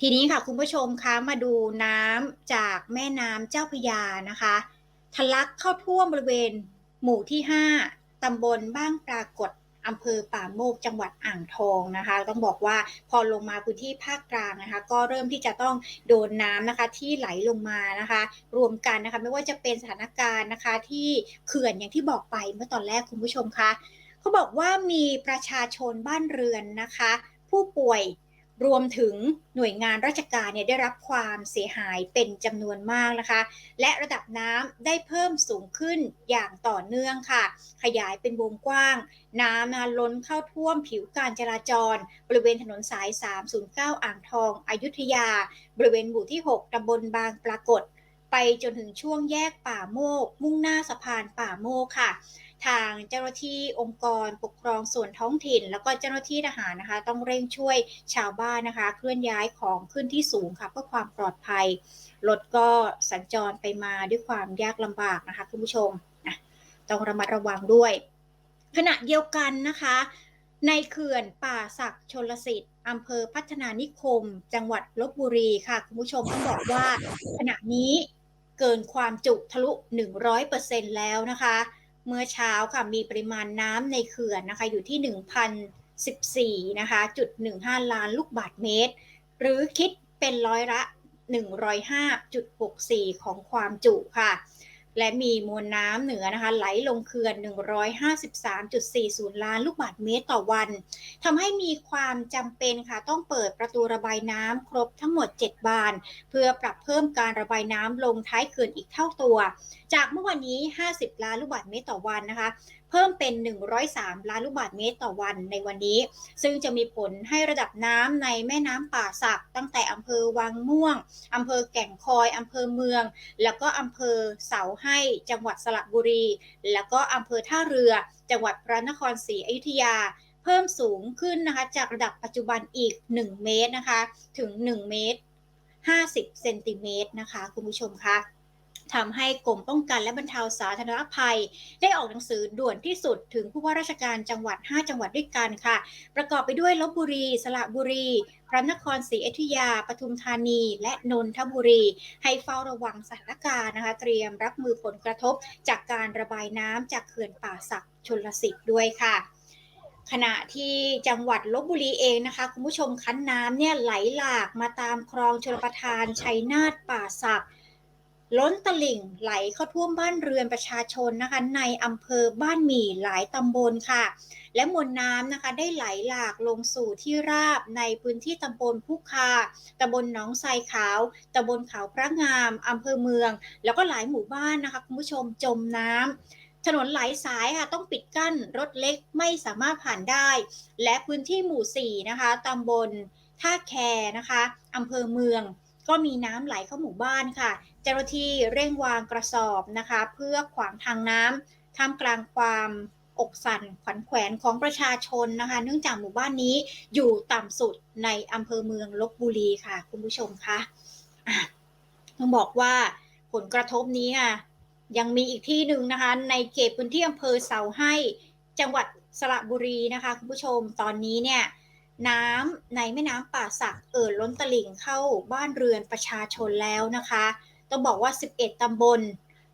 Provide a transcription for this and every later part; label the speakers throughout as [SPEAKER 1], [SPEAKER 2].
[SPEAKER 1] ทีนี้ค่ะคุณผู้ชมคะมาดูน้ำจากแม่น้ำเจ้าพยานะคะทะลักเข้าท่วมบริเวณหมู่ที่ 5ตำบลบ้างปรากฏอำเภอป่าโมกจังหวัดอ่างทองนะคะ ต้องบอกว่าพอลงมาพื้นที่ภาคกลางนะคะ ก็เริ่มที่จะต้องโดนน้ำนะคะที่ไหลลงมานะคะ รวมกันนะคะไม่ว่าจะเป็นสถานการณ์นะคะ ที่เขื่อนอย่างที่บอกไปเมื่อตอนแรกคุณผู้ชมคะเขาบอกว่ามีประชาชนบ้านเรือนนะคะ ผู้ป่วย รวมถึงหน่วยงานราชการเนี่ยได้รับความเสียหายเป็นจำนวนมากนะคะ และระดับน้ำได้เพิ่มสูงขึ้นอย่างต่อเนื่องค่ะ ขยายเป็นวงกว้าง น้ำนะล้นเข้าท่วมผิวการจราจร บริเวณถนนสาย 309 อ่างทองอยุธยา บริเวณหมู่ที่ 6ตำบลบางปรากฏ ไปจนถึงช่วงแยกป่าโมก มุ่งหน้าสะพานป่าโมกค่ะ ทางเจ้าหน้าที่องค์กรปกครองส่วนท้องถิ่น แล้วก็เจ้าหน้าที่ทหารนะคะ ต้องเร่งช่วยชาวบ้านนะคะ เคลื่อนย้ายของขึ้นที่สูงค่ะเพื่อความปลอดภัยรถก็สัญจรไปมาด้วยความยากลำบากนะคะคุณผู้ชมนะต้องระมัดระวังด้วย ขณะเดียวกันนะคะ ในเขื่อนป่าศักชนลสิทธิ์อำเภอพัฒนานิคม จังหวัดลบบุรีค่ะ คุณผู้ชมต้องบอกว่าขณะนี้เกินความจุทะลุ 100%แล้วนะคะ เมื่อเช้าค่ะมีปริมาณน้ำในเขื่อนนะคะอยู่ที่ 1,014นะคะจุด15 ล้านลูกบาทเมตร หรือคิดเป็นร้อยละ 105.64 ของความจุค่ะ และมีมวลน้ำเหนือนะคะไหลลงเขื่อน 153.40 ล้านลูกบาศก์เมตรต่อวันทำให้มีความจำเป็นค่ะต้องเปิดประตูระบายน้ำครบทั้งหมด 7 บาน เพื่อปรับเพิ่มการระบายน้ำลงท้ายเขื่อนอีกเท่าตัว จากเมื่อวันนี้ 50 ล้านลูกบาศก์เมตรต่อวันนะคะ พิ่มเป็น 103 ล้านลูกบาศก์เมตรต่อวันในวันนี้ ซึ่งจะมีผลให้ระดับน้ำในแม่น้ำป่าสัก ตั้งแต่อำเภอวังม่วงอำเภอแก่งคอยอำเภอเมือง แล้วก็อำเภอเสาให้ จังหวัดสระบุรี แล้วก็อำเภอท่าเรือ จังหวัดพระนครศรีอยุธยาเพิ่มสูงขึ้นนะคะจากระดับปัจจุบันอีก 1 เมตรนะคะ ถึง 1 เมตร 50 เซนติเมตรนะคะ คุณผู้ชมคะ ทำให้กรมป้องกันและบรรเทาสาธารณภัย ได้ออกหนังสือด่วนที่สุดถึงผู้ว่าราชการจังหวัด 5 จังหวัดด้วยกันค่ะ ประกอบไปด้วยลบบุรี สระบุรี พระนครศรีอยุธยา ปทุมธานี และนนทบุรี ให้เฝ้าระวังสถานการณ์นะคะ เตรียมรับมือผลกระทบจากการระบายน้ำจากเขื่อนป่าสักชนลสิทธิ์ด้วยค่ะขณะที่จังหวัดลบบุรีเองนะคะ คุณผู้ชมคันน้ำเนี่ยไหลหลากมาตามคลองชลประทานชัยนาทป่าสัก ล้นตลิ่งไหลเข้าท่วมบ้านเรือนประชาชนนะคะ ในอำเภอบ้านหมี่หลายตำบลค่ะ และมวลน้ำนะคะได้ไหลหลากลงสู่ที่ราบในพื้นที่ตำบลพุคาตำบลหนองไทรขาวตำบลเขาพระงามอำเภอเมือง แล้วก็หลายหมู่บ้านนะคะคุณผู้ชมจมน้ำถนนหลายสายค่ะต้องปิดกั้นรถเล็กไม่สามารถผ่านได้ และพื้นที่หมู่ 4 นะคะตำบลท่าแคนะคะอำเภอเมือง ก็มีน้ำไหลเข้าหมู่บ้านค่ะ เจ้าหน้าที่เร่งวางกระสอบนะคะ เพื่อขวางทางน้ำท่ามกลางความอกสั่นขวัญแขวนของประชาชนนะคะ เนื่องจากหมู่บ้านนี้อยู่ต่ำสุดในอำเภอเมืองลบบุรีค่ะ คุณผู้ชมคะต้องบอกว่าผลกระทบนี้ค่ะยังมีอีกที่หนึ่งนะคะ ในเขตพื้นที่อำเภอเสาให้จังหวัดสระบุรีนะคะ คุณผู้ชมตอนนี้เนี่ย น้ำในแม่น้ำป่าสักเอ่อล้นตลิ่งเข้าบ้านเรือนประชาชนแล้วนะคะ ต้องบอกว่า 11 ตำบล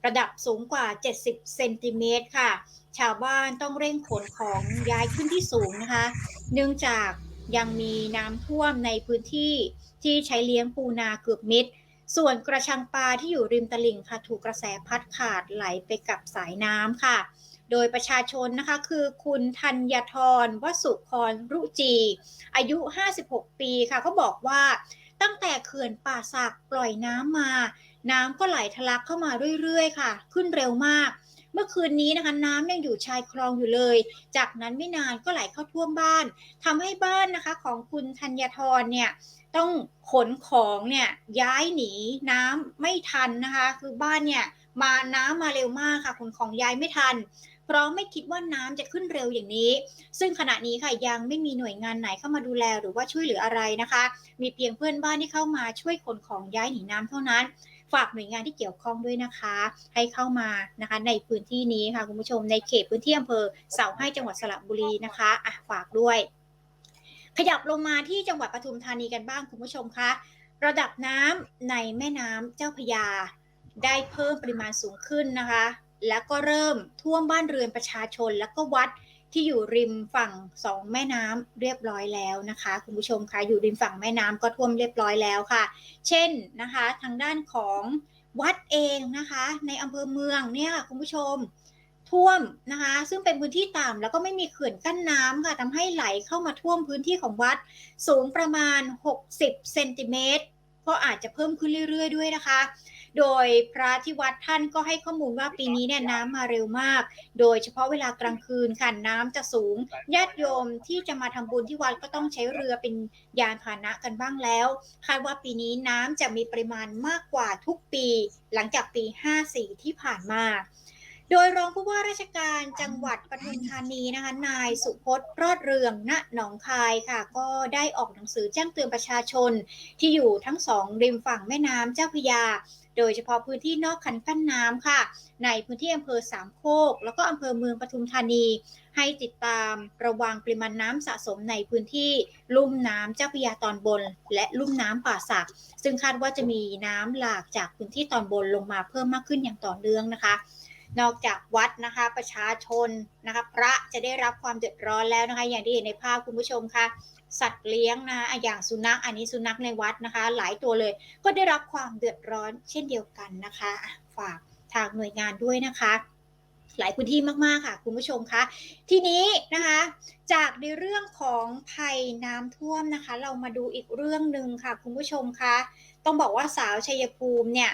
[SPEAKER 1] ระดับสูงกว่า 70 เซนติเมตรค่ะ ชาวบ้านต้องเร่งขนของย้ายขึ้นที่สูงนะคะ เนื่องจากยังมีน้ำท่วมในพื้นที่ที่ใช้เลี้ยงปูนาเกือบมิด ส่วนกระชังปลาที่อยู่ริมตลิ่งค่ะ ถูกกระแสพัดขาดไหลไปกับสายน้ำค่ะ โดยประชาชนนะคะคือคุณธัญทรวสุครรุจี อายุ 56 ปีค่ะเขาบอกว่าตั้งแต่เขื่อนป่าสักปล่อยน้ำมา น้ำก็ไหลทะลักเข้ามาเรื่อยๆ ค่ะ ขึ้นเร็วมาก เมื่อคืนนี้นะคะน้ำยังอยู่ชายคลองอยู่เลย จากนั้นไม่นานก็ไหลเข้าท่วมบ้านทำให้บ้านนะคะของคุณธัญทรเนี่ยต้องขนของเนี่ยย้ายหนีน้ำไม่ทันนะคะ คือบ้านเนี่ยมาน้ำมาเร็วมากค่ะขนของย้ายไม่ทัน เพราะไม่คิดว่าน้ำจะขึ้นเร็วอย่างนี้ ซึ่งขณะนี้ค่ะยังไม่มีหน่วยงานไหนเข้ามาดูแลหรือว่าช่วยเหลืออะไรนะคะ มีเพียงเพื่อนบ้านที่เข้ามาช่วยขนของย้ายหนีน้ำเท่านั้น ฝากหน่วยงานที่เกี่ยวข้องด้วยนะคะ ให้เข้ามานะคะ ในพื้นที่นี้ค่ะคุณผู้ชมในเขตพื้นที่อำเภอเสาให้จังหวัดสระบุรีนะคะอะฝากด้วย ขยับลงมาที่จังหวัดปทุมธานีกันบ้างคุณผู้ชมคะระดับน้ำในแม่น้ำเจ้าพยาได้เพิ่มปริมาณสูงขึ้นนะคะ แล้วก็เริ่มท่วมบ้านเรือนประชาชน แล้วก็วัดที่อยู่ริมฝั่งสองแม่น้ำเรียบร้อยแล้วนะคะ คุณผู้ชมคะอยู่ริมฝั่งแม่น้ำก็ท่วมเรียบร้อยแล้วค่ะ เช่นนะคะ ทางด้านของวัดเองนะคะ ในอำเภอเมืองเนี่ยคุณผู้ชม ท่วมนะคะ ซึ่งเป็นพื้นที่ต่ำแล้วก็ไม่มีเขื่อนกั้นน้ำค่ะทำให้ไหลเข้ามาท่วมพื้นที่ของวัดสูงประมาณ 60 เซนติเมตรก็อาจจะเพิ่มขึ้นเรื่อยๆ ด้วยนะคะ โดยพระที่วัดท่านก็ให้ข้อมูลว่าปีนี้เนี่ยน้ำมาเร็วมาก โดยเฉพาะเวลากลางคืนค่ะน้ำจะสูงญาติโยมที่จะมาทำบุญที่วัดก็ต้องใช้เรือเป็นยานพาหนะกันบ้างแล้วคาดว่าปีนี้น้ำจะมีปริมาณมากกว่าทุกปี หลังจากปี 54 ที่ผ่านมาโดยรองผู้ว่าราชการจังหวัดปทุมธานีนะคะนายสุพจน์รอดเรืองณหนองคายค่ะ ก็ได้ออกหนังสือแจ้งเตือนประชาชน ที่อยู่ทั้งสองริมฝั่งแม่น้ำเจ้าพระยา โดยเฉพาะพื้นที่นอกคันกั้นน้ำค่ะ ในพื้นที่อำเภอสามโคก แล้วก็อำเภอเมืองปทุมธานี ให้ติดตามระวังปริมาณน้ำสะสมในพื้นที่ลุ่มน้ำเจ้าพระยาตอนบน และลุ่มน้ำป่าสัก ซึ่งคาดว่าจะมีน้ำหลากจากพื้นที่ตอนบนลงมาเพิ่มมากขึ้นอย่างต่อเนื่องนะคะ นอกจากวัดนะคะประชาชนนะคะพระจะได้รับความเดือดร้อนแล้วนะคะ อย่างที่เห็นในภาพคุณผู้ชมค่ะสัตว์เลี้ยงนะคะอย่างสุนัขอันนี้สุนัขในวัดนะคะ หลายตัวเลยก็ได้รับความเดือดร้อนเช่นเดียวกันนะคะ ฝากทางหน่วยงานด้วยนะคะ หลายพื้นที่มากๆค่ะ คุณผู้ชมคะทีนี้นะคะ จากในเรื่องของภัยน้ำท่วมนะคะ เรามาดูอีกเรื่องหนึ่งค่ะ คุณผู้ชมคะต้องบอกว่าสาวชัยภูมิเนี่ย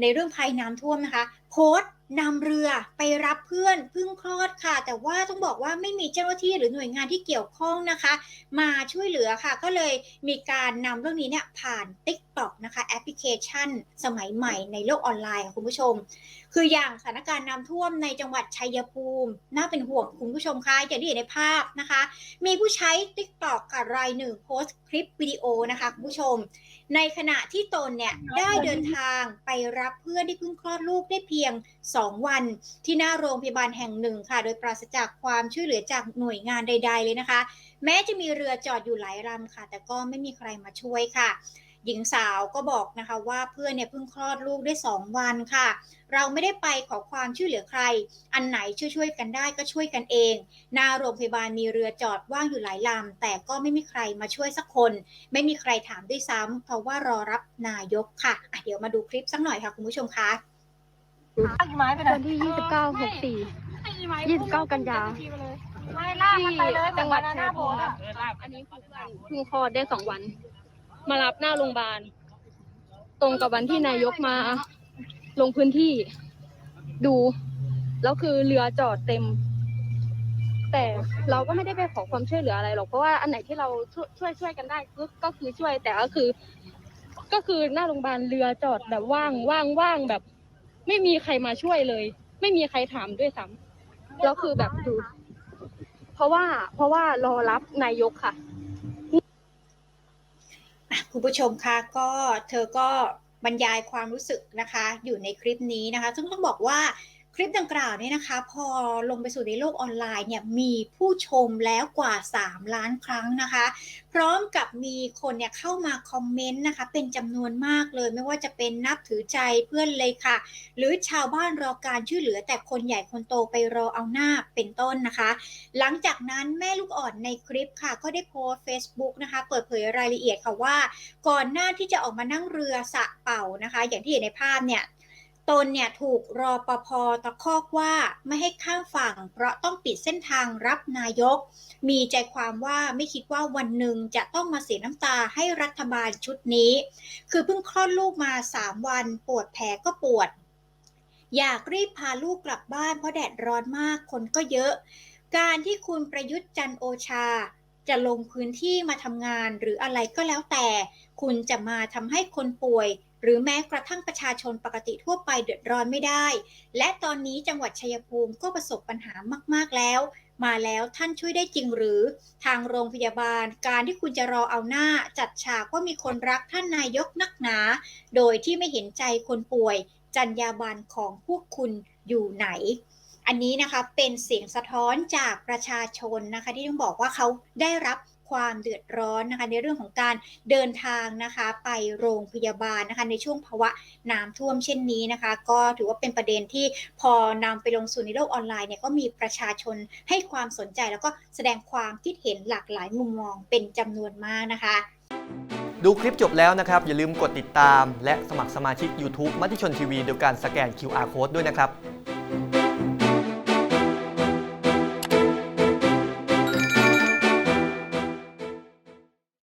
[SPEAKER 1] ในเรื่องภัยน้ำท่วมนะคะ โพสต์ นำเรือไปรับเพื่อนเพิ่งคลอดค่ะ แต่ว่าต้องบอกว่าไม่มีเจ้าหน้าที่หรือหน่วยงานที่เกี่ยวข้องนะคะ มาช่วยเหลือค่ะ ก็เลยมีการนำเรื่องนี้เนี่ยผ่าน TikTok นะคะแอปพลิเคชัน สมัยใหม่ในโลกออนไลน์ค่ะคุณผู้ชมคืออย่างสถานการณ์น้ำท่วมในจังหวัดชัยภูมิ น่าเป็นห่วงคุณผู้ชมคะอย่างที่เห็นในภาพนะคะ มีผู้ใช้ TikTok ค่ะรายหนึ่งโพสต์คลิปวิดีโอนะคะคุณผู้ชม ในขณะที่ตนเนี่ยได้เดินทางไปรับเพื่อนที่เพิ่งคลอดลูกได้เพียง 2 วัน ที่หน้าโรงพยาบาลแห่งหนึ่งค่ะ โดยปราศจากความช่วยเหลือจากหน่วยงานใด ๆ เลยนะคะ แม้จะมีเรือจอดอยู่หลายลำค่ะ แต่ก็ไม่มีใครมาช่วยค่ะ หญิงสาวก็บอกนะคะว่าเพื่อนเนี่ยเพิ่งคลอดลูกได้ 2 วันค่ะ เราไม่ได้ไปขอความช่วยเหลือใคร อันไหนช่วยๆกันได้ก็ช่วยกันเอง หน้าโรงพยาบาลมีเรือจอดว่างอยู่หลายลำ แต่ก็ไม่มีใครมาช่วยสักคน ไม่มีใครถามด้วยซ้ำเพราะว่ารอรับนายกค่ะอะเดี๋ยวมาดูคลิปสักหน่อยค่ะคุณผู้ชมคะ
[SPEAKER 2] ไม้ไปไหน
[SPEAKER 3] วันที่ 29 64 29 กันยา
[SPEAKER 2] ไม่ลากมันไปเลย
[SPEAKER 3] จังหวัด
[SPEAKER 2] ห
[SPEAKER 3] ชั
[SPEAKER 2] น้ายโพ
[SPEAKER 3] ภู
[SPEAKER 2] ส
[SPEAKER 3] มิ
[SPEAKER 2] อะ
[SPEAKER 3] อันนี้คือเพิ่งคลอดได้สองวัน มารับหน้าโรงพยาบาล ตรงกับวันที่นายกมา ลงพื้นที่ดู แล้วคือเรือจอดเต็ม แต่เราก็ไม่ได้ไปขอความช่วยเหลืออะไรหรอกเพราะว่าอันไหนที่เราช่วยช่วยช่วยกันได้ก็ก็คือช่วยแต่ก็คือ ก็คือหน้าโรงพยาบาลเรือจอดแบบว่างว่างว่างแบบ ไม่มีใครมาช่วยเลย ไม่มีใครถามด้วยซ้ำแล้วคือแบบดู เพราะว่าเพราะว่ารอรับนายกค่ะ
[SPEAKER 1] อะ คุณผู้ชมคะก็เธอก็บรรยายความรู้สึกนะคะ อยู่ในคลิปนี้นะคะ ซึ่งต้องบอกว่า ลิปดังกล่าวนี่นะคะ พอลงไปสู่ในโลกออนไลน์เนี่ยมีผู้ชมแล้วกว่า 3 ล้านครั้งนะคะ พร้อมกับมีคนเนี่ยเข้ามาคอมเมนต์นะคะ เป็นจำนวนมากเลย ไม่ว่าจะเป็นนับถือใจเพื่อนเลยค่ะ หรือชาวบ้านรอการช่วยเหลือแต่คนใหญ่คนโตไปรอเอาหน้าเป็นต้นนะคะ หลังจากนั้นแม่ลูกอ่อนในคลิปค่ะ ก็ได้โพสต์ Facebook นะคะ เปิดเผยรายละเอียดค่ะว่า ก่อนหน้าที่จะออกมานั่งเรือสะเป่านะคะ อย่างที่เห็นในภาพเนี่ย ตนเนี่ยถูกรอปภตะคอกว่าไม่ให้ข้ามฝั่ง เพราะต้องปิดเส้นทางรับนายก มีใจความว่าไม่คิดว่าวันหนึ่งจะต้องมาเสียน้ำตาให้รัฐบาลชุดนี้ คือเพิ่งคลอดลูกมา 3 วัน ปวดแผลก็ปวด อยากรีบพาลูกกลับบ้านเพราะแดดร้อนมากคนก็เยอะ การที่คุณประยุทธ์จันโอชา จะลงพื้นที่มาทำงานหรืออะไรก็แล้วแต่ คุณจะมาทำให้คนป่วย หรือแม้กระทั่งประชาชนปกติทั่วไปเดือดร้อนไม่ได้ และตอนนี้จังหวัดชัยภูมิก็ประสบปัญหามาก ๆ แล้ว มาแล้วท่านช่วยได้จริงหรือ ทางโรงพยาบาล การที่คุณจะรอเอาหน้า จัดฉากว่ามีคนรักท่านนายกนักหนา โดยที่ไม่เห็นใจคนป่วยจรรยาบรรณของพวกคุณอยู่ไหน อันนี้นะคะเป็นเสียงสะท้อนจากประชาชนนะคะที่ต้องบอกว่าเขาได้รับ ความเดือดร้อนนะคะในเรื่องของการเดินทางนะคะไปโรงพยาบาลนะคะในช่วงภาวะน้ำท่วมเช่นนี้นะคะ ก็ถือว่าเป็นประเด็นที่พอนำไปลงสู่ในโลกออนไลน์เนี่ยก็มีประชาชนให้ความสนใจแล้วก็แสดงความคิดเห็นหลากหลายมุมมองเป็นจำนวนมากนะคะ
[SPEAKER 4] ดูคลิปจบแล้วนะครับ อย่าลืมกดติดตาม และสมัครสมาชิก YouTube มติชนทีวีโดยการสแกน QR Code ด้วยนะครับ